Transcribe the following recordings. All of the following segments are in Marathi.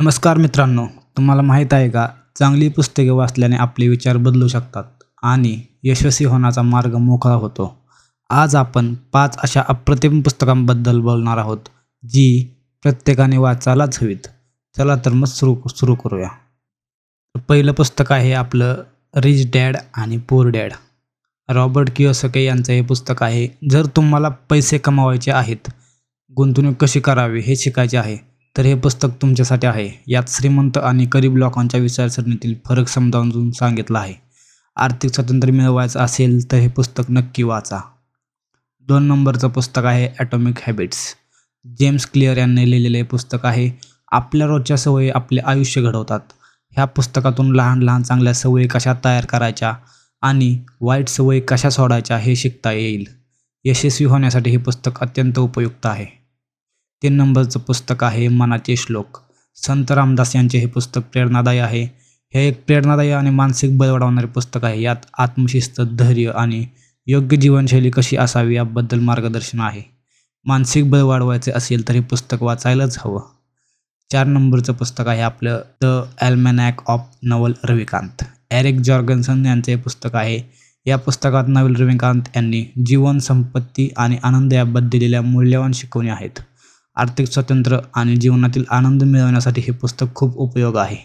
नमस्कार मित्रांनो तुम्हाला माहीत आहे का? चांगली पुस्तके वाचल्याने आपले विचार बदलू शकतात आणि यशस्वी होण्याचा मार्ग मोकळा होतो. आज आपण पाच अशा अप्रतिम पुस्तकांबद्दल बोलणार आहोत जी प्रत्येकाने वाचायलाच हवीत. चला तर मग सुरू सुरू करूया. पहिलं पुस्तक आहे आपलं रिच डॅड आणि पोर डॅड रॉबर्ट किओसके यांचं हे पुस्तक आहे जर तुम्हाला पैसे कमावायचे आहेत गुंतवणूक कशी करावी हे शिकायचे आहे. तर हे पुस्तक तुमच्यासाठी आहे. यात श्रीमंत आणि गरीब लोकांच्या विचारसरणीतील फरक समजावून सांगितला आहे. आर्थिक स्वातंत्र्य मिळवायचं असेल तर हे पुस्तक नक्की वाचा. दोन नंबरचं पुस्तक आहे ॲटॉमिक हॅबिट्स जेम्स क्लिअर यांनी लिहिलेले हे पुस्तक आहे आपल्या रोजच्या सवयी आपले आयुष्य घडवतात. ह्या पुस्तकातून लहान लहान चांगल्या सवयी कशा तयार करायच्या आणि वाईट सवयी कशा सोडायच्या हे शिकता येईल. यशस्वी होण्यासाठी हे पुस्तक अत्यंत उपयुक्त आहे. तीन नंबरचं पुस्तक आहे मनाचे श्लोक. संत रामदास यांचे हे पुस्तक प्रेरणादायी आहे. हे एक प्रेरणादायी आणि मानसिक बळ वाढवणारे पुस्तक आहे. यात आत्मशिस्त धैर्य आणि योग्य जीवनशैली कशी असावी याबद्दल मार्गदर्शन आहे. मानसिक बळ वाढवायचे असेल तर हे पुस्तक वाचायलाच हवं. चार नंबरचं पुस्तक आहे आपलं the almanack of Naval Ravikant. Eric Jorgenson यांचं हे पुस्तक आहे. या पुस्तकात नवल रविकांत यांनी जीवन संपत्ती आणि आनंद याबद्दल दिलेल्या मूल्यवान शिकवणी आहेत. आर्थिक स्वातंत्र्य आणि जीवनातील आनंद मिळवण्यासाठी हे पुस्तक खूप उपयोग आहे.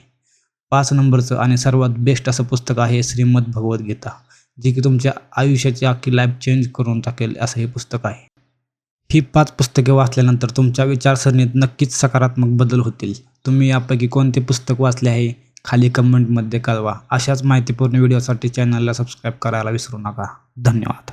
पाच नंबरचं आणि सर्वात बेस्ट असं पुस्तक आहे श्रीमद भगवद्गीता जे की तुमच्या आयुष्याची अख्खी लाईफ चेंज करून टाकेल असं हे पुस्तक आहे. ही पाच पुस्तके वाचल्यानंतर तुमच्या विचारसरणीत नक्कीच सकारात्मक बदल होतील. तुम्ही यापैकी कोणते पुस्तक वाचले आहे? खाली कमेंटमध्ये कळवा. अशाच माहितीपूर्ण व्हिडिओसाठी चॅनलला सबस्क्राईब करायला विसरू नका. धन्यवाद.